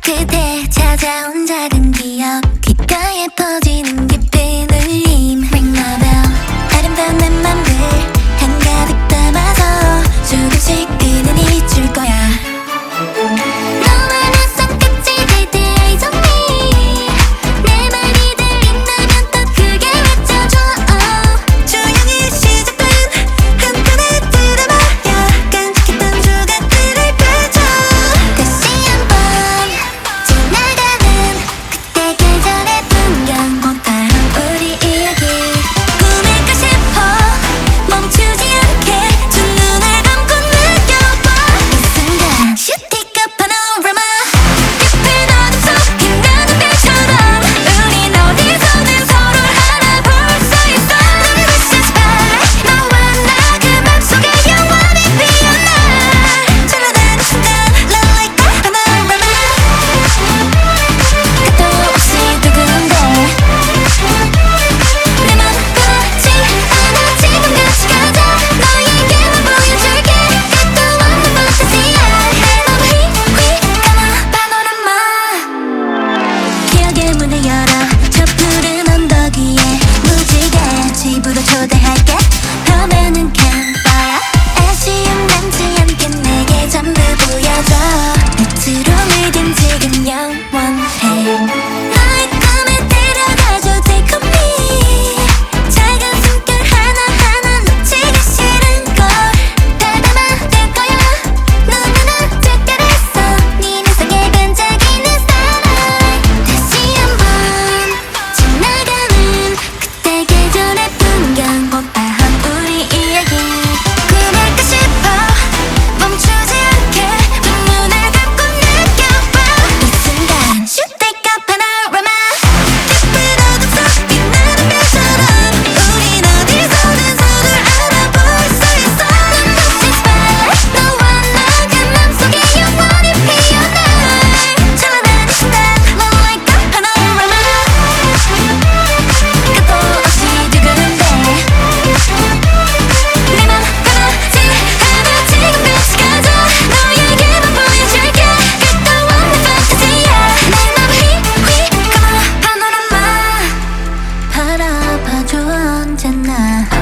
그대 찾아온 작은 again, what the hell? 괜찮아.